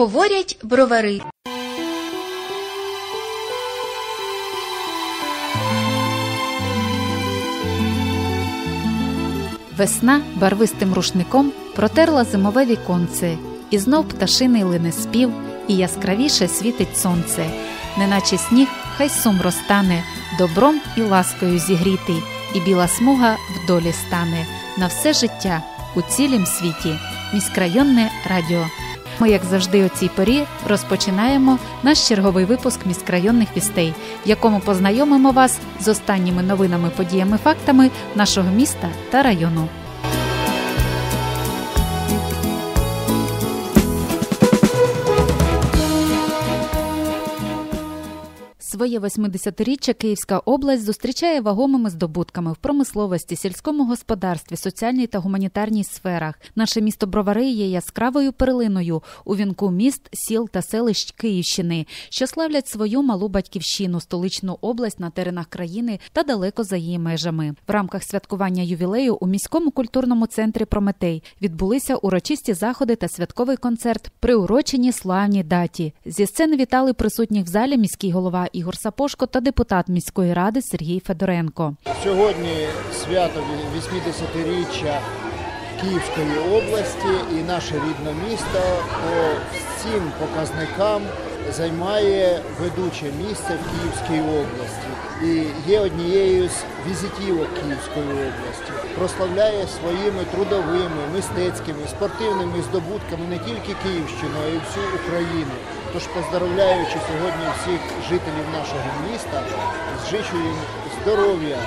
Говорять бровари. Весна барвистим рушником протерла зимове віконце, і знов пташиний лине спів, і яскравіше світить сонце, неначе сніг, хай сум розтане, добром і ласкою зігрітий, і біла смуга в долі стане на все життя у цілім світі. Міськрайонне радіо. Ми, як завжди, у цій порі розпочинаємо наш черговий випуск міськрайонних вістей, в якому познайомимо вас з останніми новинами, подіями, фактами нашого міста та району. Своє 80-річчя Київська область зустрічає вагомими здобутками в промисловості, сільському господарстві, соціальній та гуманітарній сферах. Наше місто Бровари є яскравою перлиною у вінку міст, сіл та селищ Київщини, що славлять свою малу батьківщину, столичну область на теренах країни та далеко за її межами. В рамках святкування ювілею у міському культурному центрі Прометей відбулися урочисті заходи та святковий концерт, приурочені славній даті. Зі сцени вітали присутніх в залі міський голова Ігор Сапошко та депутат міської ради Сергій Федоренко. Сьогодні свято 80-річчя Київської області і наше рідне місто по всім показникам займає ведуче місце в Київській області і є однією з візитівок Київської області. Прославляє своїми трудовими, мистецькими, спортивними здобутками не тільки Київщину, а й всю Україну. Тож поздравляючи сьогодні всіх жителів нашого міста, зичу їм здоров'я,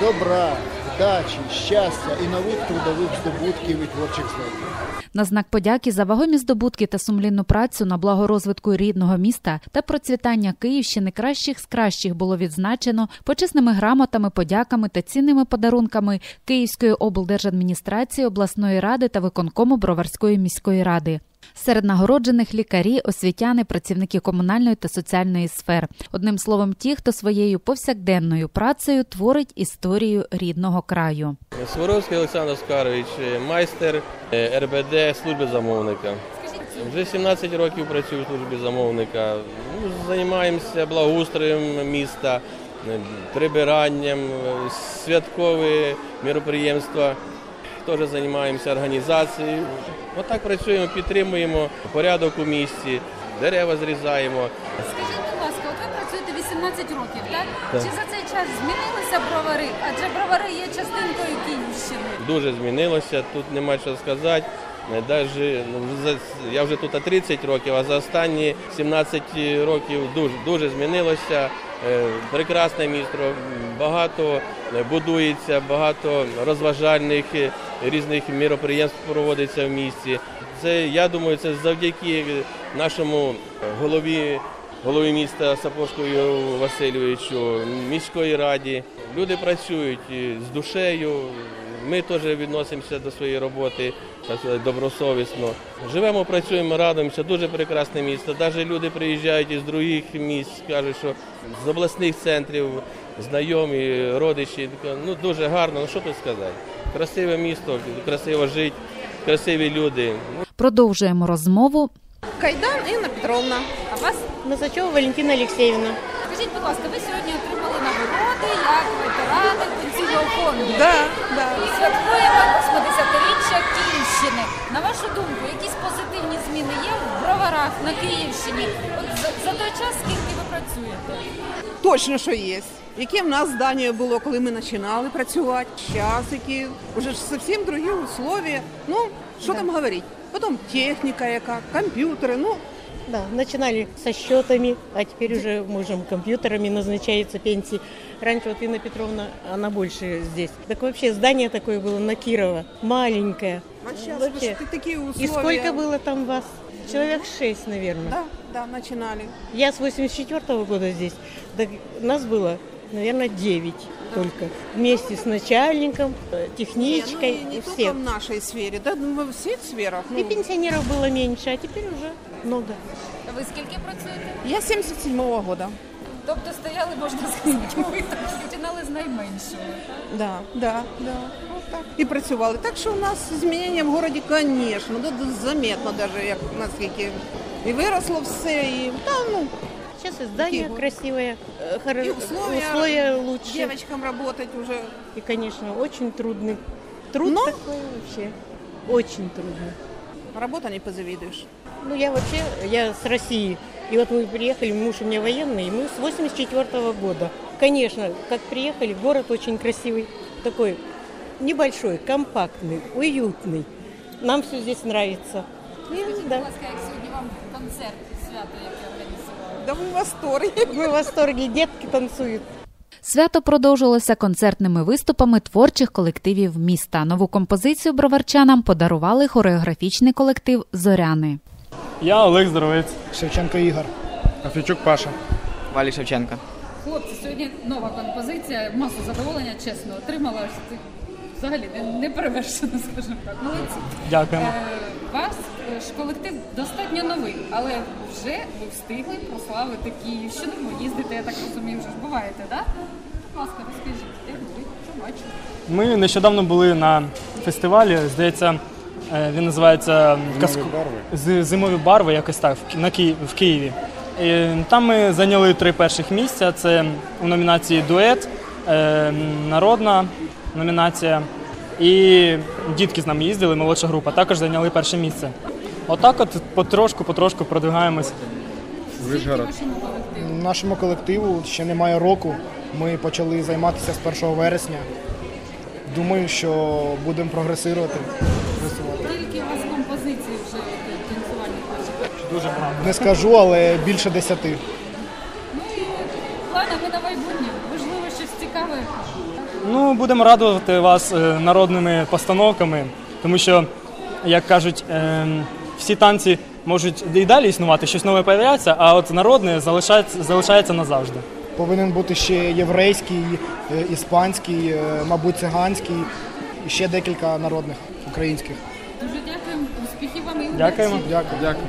добра, вдачі, щастя і нових трудових здобутків і творчих злетів. На знак подяки за вагомі здобутки та сумлінну працю на благо розвитку рідного міста та процвітання Київщини кращих з кращих було відзначено почесними грамотами, подяками та цінними подарунками Київської облдержадміністрації, обласної ради та виконкому Броварської міської ради. Серед нагороджених лікарі, освітяни, працівники комунальної та соціальної сфер. Одним словом, ті, хто своєю повсякденною працею творить історію рідного краю. Своровський Олександр Оскарович, майстер е, РБД служби замовника. Вже 17 років працюю в службі замовника. Ну, Займаємося благоустроєм міста, е, прибиранням, е, святкові міроприємства. Теж займаємося організацією. Отак працюємо, підтримуємо порядок у місті, дерева зрізаємо. Скажіть, будь ласка, от ви працюєте 18 років, так? Так. Чи за цей час змінилися бровари? Адже бровари є частинкою Київщини. Дуже змінилося, тут нема що сказати. Е, Даже, ну, я вже тут 30 років, а за останні 17 років дуже, дуже змінилося. Е, Прекрасне місто, багато е, будується, багато розважальних різних міроприємств проводиться в місті. Це, я думаю, це завдяки нашому голові, голові міста Сапожкою Васильовичу, міської раді. Люди працюють з душею. Ми теж відносимося до своєї роботи добросовісно. Живемо, працюємо, радуємося. Дуже прекрасне місто. Навіть люди приїжджають із других місць, кажуть, що з обласних центрів, знайомі, родичі. Ну дуже гарно. Ну що тут сказати? Красиве місто, красиво жити, красиві люди. Продовжуємо розмову. Кайдан Інна Петровна. А вас, Мазачова Валентина Олексіївна. скажіть, будь ласка, ви сьогодні отримали нагороди як ветерани пенсійного фонду. Да, да. Святкуємо 80-річчя Київщини. На вашу думку, якісь позитивні зміни є в броварах на Київщині? От за, за той час, скільки працюєте? Точно, що є. Яке в нас здання було, коли ми починали працювати? Час, які вже ж зовсім другі условия. Ну, що там говорити? Потім техніка яка, комп'ютери, ну, Да, начинали со счетами, а теперь уже можем компьютерами назначается пенсии. Раньше вот Инна Петровна, она больше здесь. Так вообще здание такое было на Кирова, маленькое. а зараз Вообще. такі И условия. сколько было там вас? Человек шесть, наверное. Да, да, починали. Я с 84 -го года здесь. Так нас было, наверное, 9 только. Вместе с начальником, э, техничкой, Не, ну, не и только все. в нашей сфере, да, ну, во всех сферах. И Ну, пенсионеров было меньше, а теперь уже много. А ви скільки працюєте? я 77-го года. Тобто стояли, можна сказати, ви так починали з найменшого. Да, да, да. Вот так. І працювали. Так що у нас змінення в городі, звісно, да, да, заметно даже, як наскільки І виросло все, і та, ну, Сейчас и здание Какие? красивое, э, хоро- и условия, условия лучше. девочкам работать уже. И, конечно, очень трудный. Труд Но- такой вообще. Очень трудно. Работа не позавидуешь. Ну, я вообще, я с России. И вот мы приехали, муж у меня военный, и мы с 84 года. Конечно, как приехали, город очень красивый, такой небольшой, компактный, уютный. Нам все здесь нравится. И, Будь да. Концерт свято, яке організували? Да мы в восторге. Мы в восторге, детки танцуют. Свято продовжилося концертними виступами творчих колективів міста. Нову композицію броварчанам подарували хореографічний колектив Зоряни. Я Олег Здоровець. Шевченко Ігор. Афічук Паша. Валі Шевченка. Хлопці, сьогодні нова композиція, масу задоволення, чесно, отримала. Взагалі не, не перевершено, скажімо так. Молодці. Дякуємо. Е, вас е, ж колектив достатньо новий, але вже ви встигли прославити Київщину, бо їздите, я так розумію, вже ж буваєте, так? Будь ласка, розкажіть, як ви, що бачите? Ми нещодавно були на фестивалі. Здається, е, він називається «Казку- З- Зимові барви, якось так, в Ки- на Ки... в Києві. І там ми зайняли три перших місця. Це у номінації дует, е, народна номінація. І дітки з нами їздили, молодша група, також зайняли перше місце. Отак, от потрошку, потрошку продвигаємось. Вишгород. Нашому колективу ще немає року. Ми почали займатися з 1 вересня. Думаю, що будемо прогресувати. Скільки у вас композицій вже от, танцювальних ваших? Дуже багато. Не скажу, але більше десяти. Ну і планами на майбутнє, можливо, щось цікаве. Ну, будемо радувати вас е, народними постановками, тому що, як кажуть, е, всі танці можуть і далі існувати, щось нове появляється, а от народне залишається, залишається назавжди. Повинен бути ще єврейський, е, іспанський, мабуть, циганський і ще декілька народних українських. Дуже дякуємо, успіхів вам і. Дякуємо. Дякую. Дякую.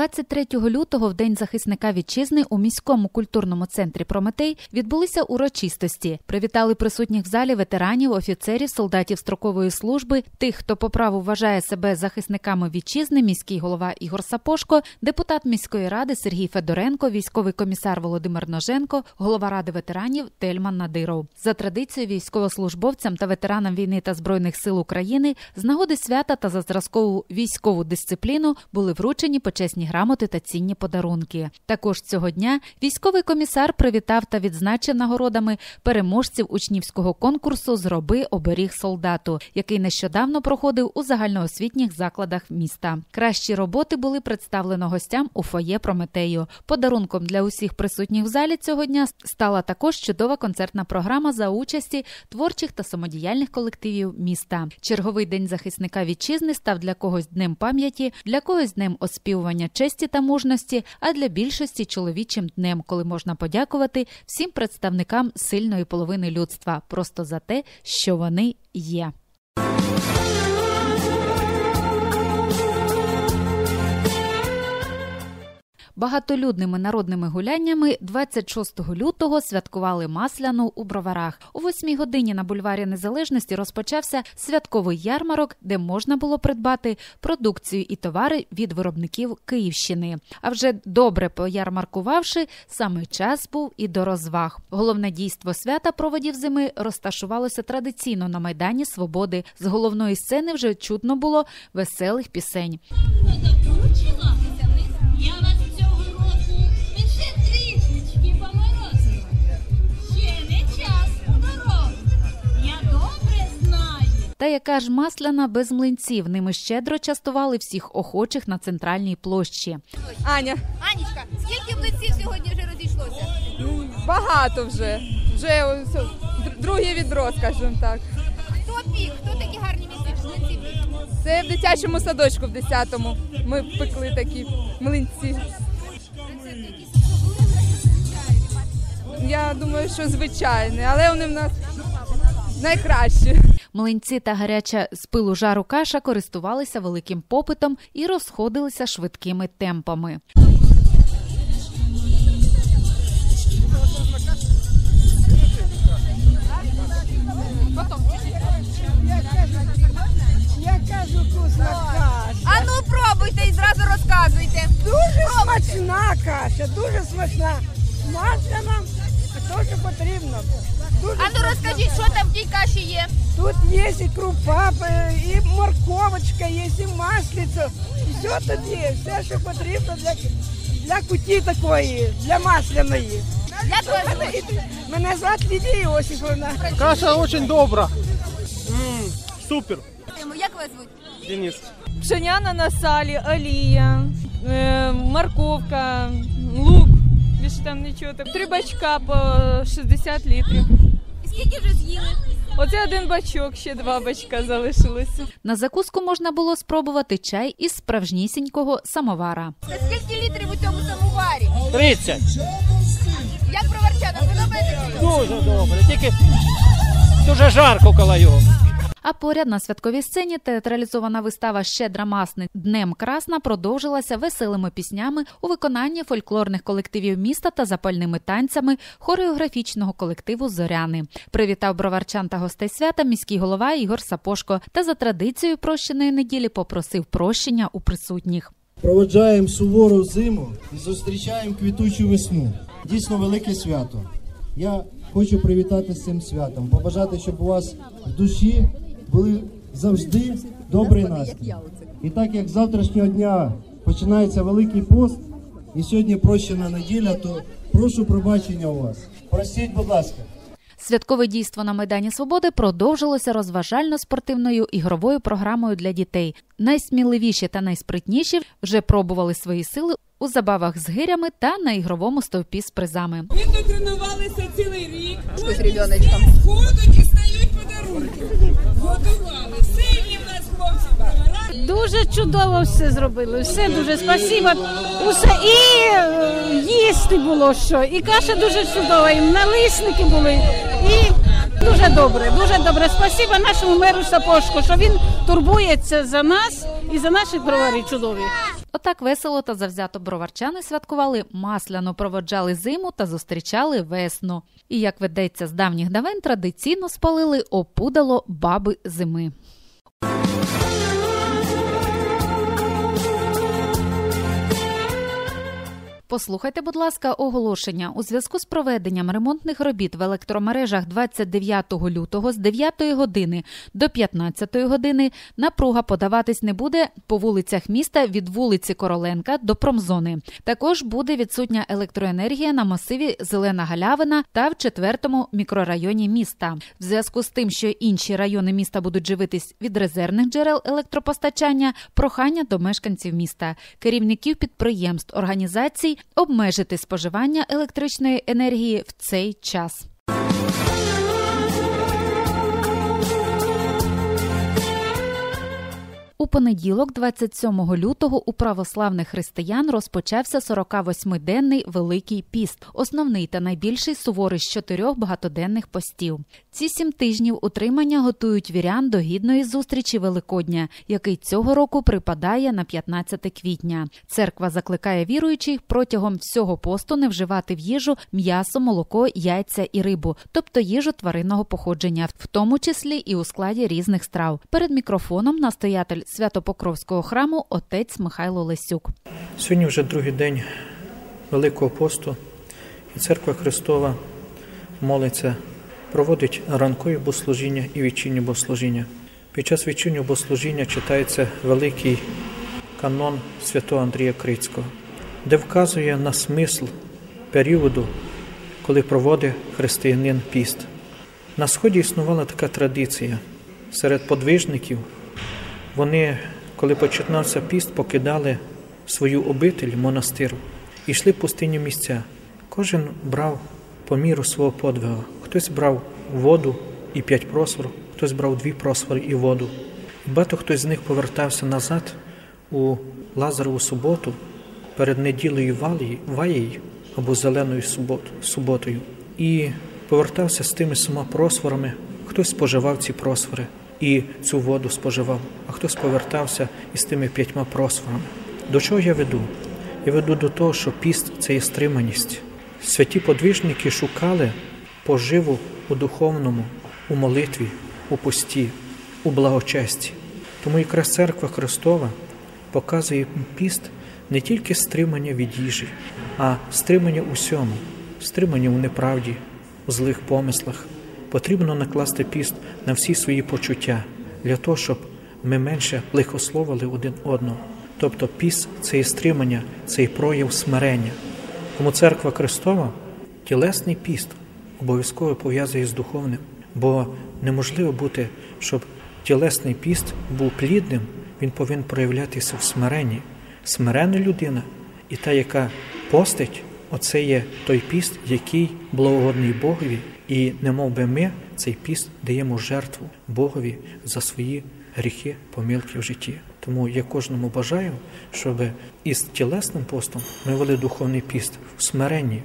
23 лютого, в День захисника вітчизни, у міському культурному центрі Прометей відбулися урочистості. Привітали присутніх в залі ветеранів, офіцерів, солдатів строкової служби, тих, хто по праву вважає себе захисниками вітчизни, міський голова Ігор Сапошко, депутат міської ради Сергій Федоренко, військовий комісар Володимир Ноженко, голова ради ветеранів Тельман Надиров. За традицією військовослужбовцям та ветеранам війни та збройних сил України з нагоди свята та за зразкову військову дисципліну були вручені почесні грамоти та цінні подарунки. Також цього дня військовий комісар привітав та відзначив нагородами переможців учнівського конкурсу Зроби оберіг солдату, який нещодавно проходив у загальноосвітніх закладах міста. Кращі роботи були представлено гостям у фоє Прометею. Подарунком для усіх присутніх в залі цього дня стала також чудова концертна програма за участі творчих та самодіяльних колективів міста. Черговий день захисника вітчизни став для когось днем пам'яті, для когось днем оспівування честі та мужності, а для більшості чоловічим днем, коли можна подякувати всім представникам сильної половини людства просто за те, що вони є. Багатолюдними народними гуляннями 26 лютого святкували Масляну у Броварах. О 8 годині на бульварі Незалежності розпочався святковий ярмарок, де можна було придбати продукцію і товари від виробників Київщини. А вже добре поярмаркувавши, саме час був і до розваг. Головне дійство свята проводів зими розташувалося традиційно на майдані Свободи. З головної сцени вже чутно було веселих пісень. Закручила? Я вас цього року лише трішечки поморозила. Ще не час у дорогу. Я добре знаю. Та яка ж масляна без млинців? Ними щедро частували всіх охочих на центральній площі. Аня, Анічка, скільки блиців сьогодні вже розійшлося? багато вже. Вже ось, друге відро, скажімо так. Хто пік? Хто такі гарні місці? Блинці пік? Це в дитячому садочку в 10-му. Ми пекли такі млинці. Я думаю, що звичайні, але вони в нас найкращі. Млинці та гаряча з пилу жару каша користувалися великим попитом і розходилися швидкими темпами. Розказуйте. Дуже смачна каша, дуже смачна. Масляна теж потрібно. Дуже А ну розкажіть, що там в тій каші є? Тут є і крупа, е, і морковочка, є, і маслиця. Все тут є, все, що потрібно для, для куті такої, для масляної. Як вас Мене, звуть? мене звати Лідія Іосифовна. Каша очень добра. супер. Як вас звуть? Денис. Пшеняна на салі, олія, е, морковка, лук. Більше там нічого. Так, Три бачка по 60 літрів. Скільки вже з'їли? Оце один бачок, ще два бачка залишилося. На закуску можна було спробувати чай із справжнісінького самовара. Скільки літрів у цьому самоварі? 30. Як броварчанам подобається? Дуже добре. Тільки дуже жарко коло його. А поряд на святковій сцені театралізована вистава Щедра масни Днем Красна продовжилася веселими піснями у виконанні фольклорних колективів міста та запальними танцями хореографічного колективу Зоряни. Привітав броварчан та гостей свята міський голова Ігор Сапошко та за традицією прощеної неділі попросив прощення у присутніх. Проведжаємо сувору зиму і зустрічаємо квітучу весну. Дійсно велике свято. Я хочу привітати з цим святом, побажати, щоб у вас в душі були завжди добрий настрій. І так як з завтрашнього дня починається Великий пост, і сьогодні прощена неділя, то прошу пробачення у вас. Простіть, будь ласка. Святкове дійство на Майдані Свободи продовжилося розважально-спортивною ігровою програмою для дітей. Найсміливіші та найспритніші вже пробували свої сили у забавах з гирями та на ігровому стовпі з призами. Ми тут тренувалися цілий рік. З ребеночком? Сходу Дуже чудово все зробили. Все дуже спасіба. Усе і е, їсти було що, і каша дуже чудова, і налисники були. І дуже добре, дуже добре. Спасіба нашому меру Сапошку, що він турбується за нас і за наших броварів чудові. Отак весело та завзято броварчани святкували, масляно проводжали зиму та зустрічали весну. І як ведеться з давніх давен, традиційно спалили опудало баби зими. Послухайте, будь ласка, оголошення у зв'язку з проведенням ремонтних робіт в електромережах 29 лютого з 9 години до 15 години напруга подаватись не буде по вулицях міста від вулиці Короленка до промзони. Також буде відсутня електроенергія на масиві Зелена Галявина та в четвертому мікрорайоні міста. В зв'язку з тим, що інші райони міста будуть живитись від резервних джерел електропостачання, прохання до мешканців міста, керівників підприємств, організацій обмежити споживання електричної енергії в цей час. У понеділок, 27 лютого, у православних християн розпочався 48-денний Великий піст, основний та найбільший суворий з чотирьох багатоденних постів. Ці сім тижнів утримання готують вірян до гідної зустрічі Великодня, який цього року припадає на 15 квітня. Церква закликає віруючих протягом всього посту не вживати в їжу м'ясо, молоко, яйця і рибу, тобто їжу тваринного походження, в тому числі і у складі різних страв. Перед мікрофоном настоятель Святопокровського храму отець Михайло Лесюк. Сьогодні вже другий день Великого посту, і Церква Христова молиться, проводить ранкові богослужіння і вечірні богослужіння. Під час вечірнього богослужіння читається великий канон святого Андрія Крицького, де вказує на смисл періоду, коли проводить християнин піст. На сході існувала така традиція серед подвижників. Вони, коли починався піст, покидали свою обитель, монастир і йшли в пустинні місця. Кожен брав по міру свого подвигу. Хтось брав воду і п'ять просвор, хтось брав дві просвори і воду. Багато хтось з них повертався назад у Лазарову суботу перед неділею ваєю або зеленою суботою, і повертався з тими сама просворами. Хтось споживав ці просвори і цю воду споживав, а хтось повертався із тими п'ятьма просворами. До чого я веду? Я веду до того, що піст це є стриманість. Святі подвижники шукали поживу у духовному, у молитві, у пості, у благочесті. Тому якраз церква Христова показує піст не тільки стримання від їжі, а стримання усьому, стримання у неправді, у злих помислах. Потрібно накласти піст на всі свої почуття для того, щоб ми менше лихословили один одного. Тобто піст це і стримання, це і прояв смирення. Тому церква Христова тілесний піст обов'язково пов'язує з духовним, бо неможливо бути, щоб тілесний піст був плідним, він повинен проявлятися в смиренні. Смирена людина і та, яка постить, оце є той піст, який благогодний Богові, і не мов би ми цей піст даємо жертву Богові за свої гріхи, помилки в житті. Тому я кожному бажаю, щоб із тілесним постом ми вели духовний піст в смиренні,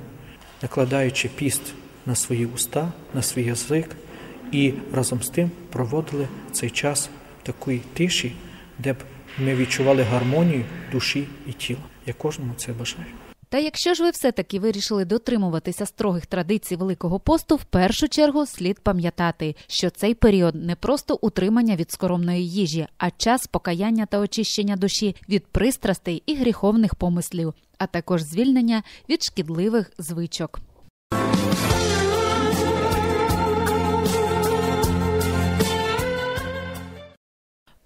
накладаючи піст на свої уста, на свій язик, і разом з тим проводили цей час в такій тиші, де б ми відчували гармонію душі і тіла. Я кожному це бажаю. Та якщо ж ви все-таки вирішили дотримуватися строгих традицій Великого посту, в першу чергу слід пам'ятати, що цей період не просто утримання від скоромної їжі, а час покаяння та очищення душі від пристрастей і гріховних помислів, а також звільнення від шкідливих звичок.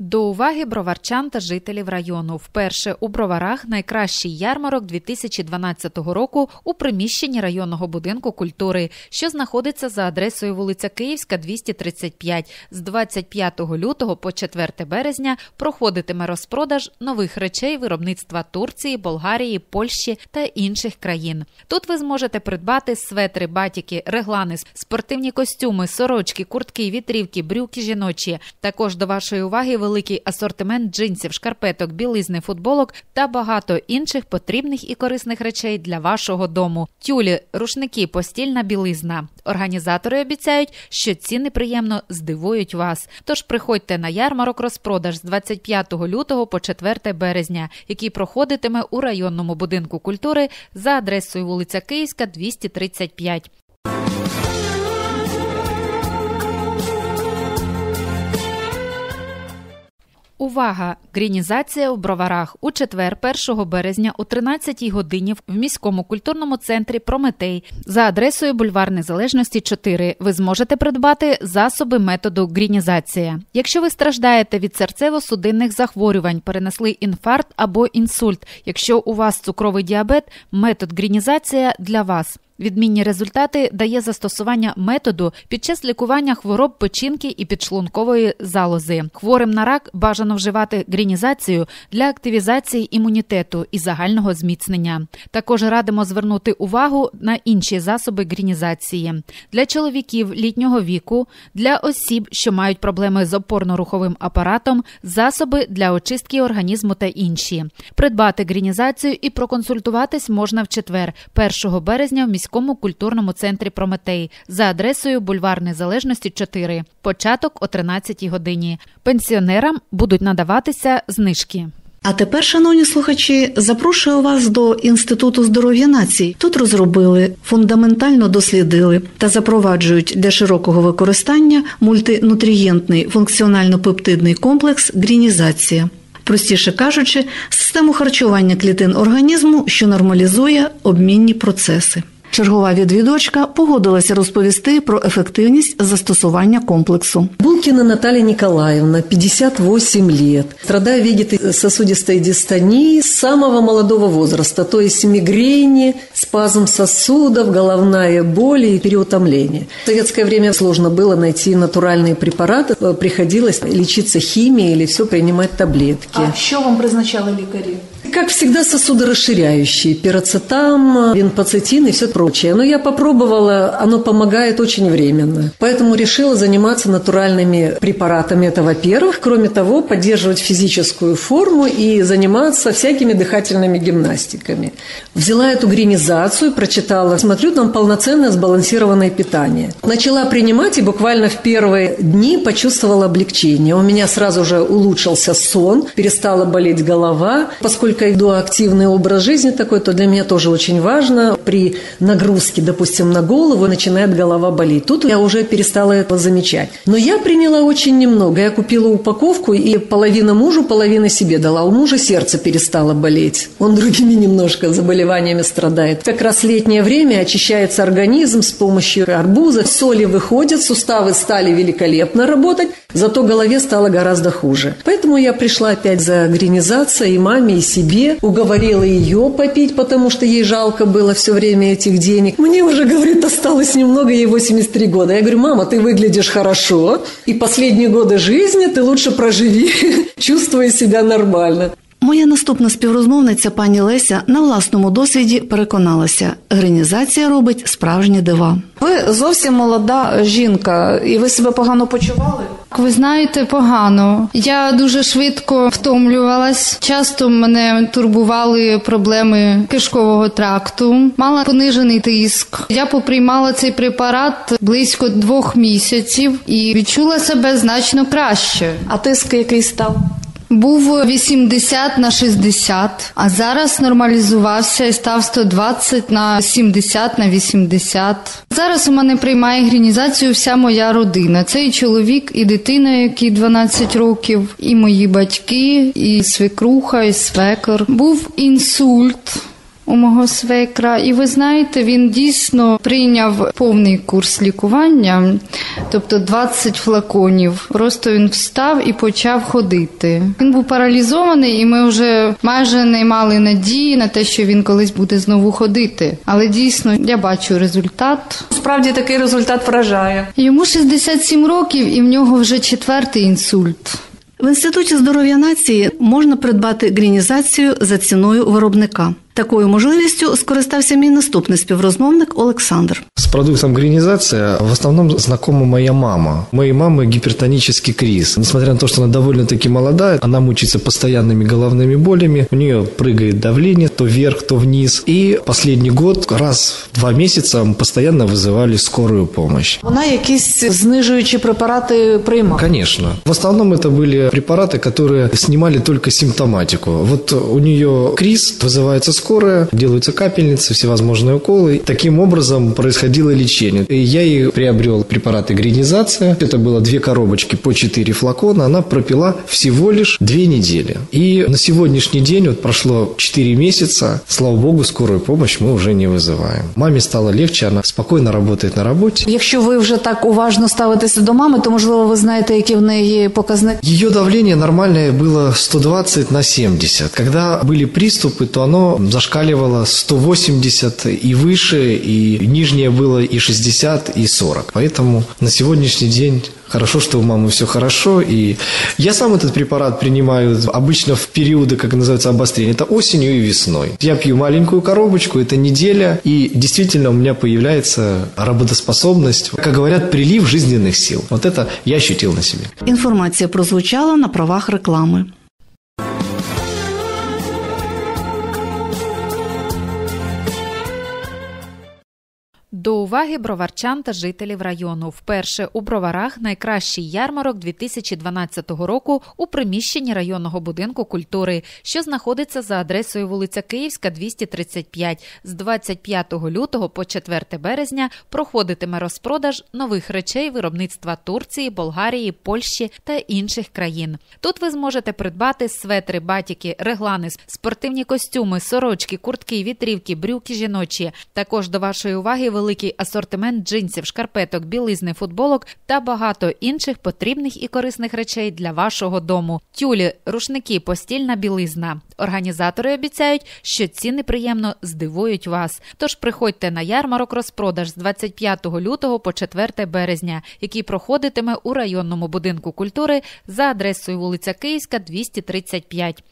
До уваги броварчан та жителів району. Вперше у броварах найкращий ярмарок 2012 року у приміщенні районного будинку культури, що знаходиться за адресою вулиця Київська, 235. З 25 лютого по 4 березня проходитиме розпродаж нових речей виробництва Турції, Болгарії, Польщі та інших країн. Тут ви зможете придбати светри, батіки, реглани, спортивні костюми, сорочки, куртки, вітрівки, брюки жіночі. Також до вашої уваги великий асортимент джинсів, шкарпеток, білизни, футболок та багато інших потрібних і корисних речей для вашого дому. Тюлі, рушники, постільна білизна. Організатори обіцяють, що ціни приємно здивують вас. Тож приходьте на ярмарок розпродаж з 25 лютого по 4 березня, який проходитиме у районному будинку культури за адресою вулиця Київська, 235. Увага! Грінізація у броварах у четвер, 1 березня о 13 годині в міському культурному центрі Прометей за адресою бульвар Незалежності 4 ви зможете придбати засоби методу грінізація. Якщо ви страждаєте від серцево-судинних захворювань, перенесли інфаркт або інсульт. Якщо у вас цукровий діабет, метод грінізація для вас. Відмінні результати дає застосування методу під час лікування хвороб печінки і підшлункової залози. Хворим на рак бажано вживати грінізацію для активізації імунітету і загального зміцнення. Також радимо звернути увагу на інші засоби грінізації для чоловіків літнього віку, для осіб, що мають проблеми з опорно-руховим апаратом, засоби для очистки організму та інші. Придбати грінізацію і проконсультуватись можна в четвер, 1 березня в міському міському культурному центрі Прометей за адресою Бульвар Незалежності 4. Початок о 13 годині. Пенсіонерам будуть надаватися знижки. А тепер, шановні слухачі, запрошую вас до інституту здоров'я націй. Тут розробили, фундаментально дослідили та запроваджують для широкого використання мультинутрієнтний функціонально-пептидний комплекс грінізація. Простіше кажучи, систему харчування клітин організму, що нормалізує обмінні процеси. Чергова відвідувачка погодилася розповісти про ефективність застосування комплексу. Булкина Наталья Николаевна, 58 лет. Страдаю вегетососудистой дистонии с самого молодого возраста, то есть мигрени, спазм сосудов, головная боль и переутомление. В советское время сложно было найти натуральные препараты, приходилось лечиться химией или все принимать таблетки. А що вам призначали лікарі? Как всегда, сосудорасширяющие, пироцетам, винпоцетин и все прочее. но я попробовала, оно помогает очень временно. Поэтому решила заниматься натуральными препаратами. Это, во-первых. Кроме того, поддерживать физическую форму и заниматься всякими дыхательными гимнастиками. Взяла эту гринизацию, прочитала, смотрю, там полноценное сбалансированное питание. Начала принимать и буквально в первые дни почувствовала облегчение. У меня сразу же улучшился сон, перестала болеть голова, поскольку только иду активный образ жизни такой, то для меня тоже очень важно. При нагрузке, допустим, на голову начинает голова болеть. Тут я уже перестала это замечать. Но я приняла очень немного. Я купила упаковку и половина мужу, половина себе дала. У мужа сердце перестало болеть. Он другими немножко заболеваниями страдает. Как раз летнее время очищается организм с помощью арбуза. Соли выходят, суставы стали великолепно работать, зато голове стало гораздо хуже. Поэтому я пришла опять за гринизацией и маме, и себе. Уговорила ее попить, потому что ей жалко было все время этих денег. Мне уже, говорит, осталось немного, ей 83 года. Я говорю, мама, ты выглядишь хорошо, и последние годы жизни ты лучше проживи, чувствуя себя нормально. Моя наступна співрозмовниця пані Леся на власному досвіді переконалася, гринізація робить справжні дива. Ви зовсім молода жінка, і ви себе погано почували? Ви знаєте, погано. Я дуже швидко втомлювалась. Часто мене турбували проблеми кишкового тракту. Мала понижений тиск. Я поприймала цей препарат близько двох місяців і відчула себе значно краще. А тиск який став? Був 80 на 60, а зараз нормалізувався і став 120 на 70 на 80. Зараз у мене приймає грінізацію вся моя родина. Це і чоловік, і дитина, який 12 років, і мої батьки, і свекруха, і свекор. Був інсульт у мого свекра, і ви знаєте, він дійсно прийняв повний курс лікування, тобто 20 флаконів. Просто він встав і почав ходити. Він був паралізований, і ми вже майже не мали надії на те, що він колись буде знову ходити. Але дійсно я бачу результат. Справді такий результат вражає. Йому 67 років, і в нього вже четвертий інсульт. В інституті здоров'я нації можна придбати грінізацію за ціною виробника. Такою можливістю скористався мій наступний співрозмовник Олександр. С продуктом гринизация в основном знакома моя мама. У моей мамы гипертонический криз. Несмотря на то, что она довольно-таки молодая, она мучается постоянными головными болями. У нее прыгает давление то вверх, то вниз. И последний год раз в два месяца мы постоянно вызывали скорую помощь. Вона якісь знижуючі препарати приймала? Конечно. В основном это были препараты, которые снимали только симптоматику. Вот у нее криз, вызывается скорая, делаются капельницы, всевозможные уколы. Таким образом происходило лечение. И я ей приобрел препараты гринизация. Это было две коробочки по 4 флакона. Она пропила всего лишь две недели. И на сегодняшний день, вот прошло 4 месяца, слава богу, скорую помощь мы уже не вызываем. Маме стало легче, она спокойно работает на работе. Якщо ви вже так уважно ставитеся до мами, то можливо ви знаєте, які в неї показники. Ее давление нормальное было 120 на 70. Когда были приступы, то зашкаливало 180 и выше, и нижнее было и 60, и 40. Поэтому на сегодняшний день Хорошо, что у мамы все хорошо. И я сам этот препарат принимаю обычно в периоды, как называется, обострения. Это осенью и весной. Я пью маленькую коробочку, это неделя, и действительно у меня появляется работоспособность, как говорят, прилив жизненных сил. Вот это я ощутил на себе. Інформація прозвучала на правах реклами. До уваги броварчан та жителів району. Вперше у броварах найкращий ярмарок 2012 року у приміщенні районного будинку культури, що знаходиться за адресою вулиця Київська, 235. З 25 лютого по 4 березня проходитиме розпродаж нових речей виробництва Турції, Болгарії, Польщі та інших країн. Тут ви зможете придбати светри, батіки, реглани, спортивні костюми, сорочки, куртки, вітрівки, брюки жіночі. Також до вашої уваги великий асортимент джинсів, шкарпеток, білизни, футболок та багато інших потрібних і корисних речей для вашого дому. Тюлі, рушники, постільна білизна. Організатори обіцяють, що ціни приємно здивують вас. Тож приходьте на ярмарок розпродаж з 25 лютого по 4 березня, який проходитиме у районному будинку культури за адресою вулиця Київська, 235.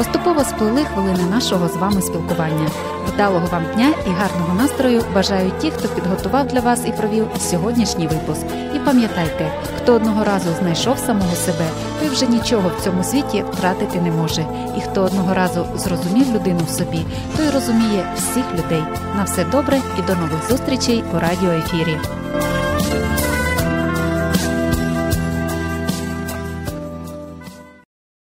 Поступово сплили хвилини нашого з вами спілкування. Вдалого вам дня і гарного настрою бажають ті, хто підготував для вас і провів сьогоднішній випуск. І пам'ятайте, хто одного разу знайшов самого себе, той вже нічого в цьому світі втратити не може. І хто одного разу зрозумів людину в собі, той розуміє всіх людей. На все добре і до нових зустрічей у радіоефірі.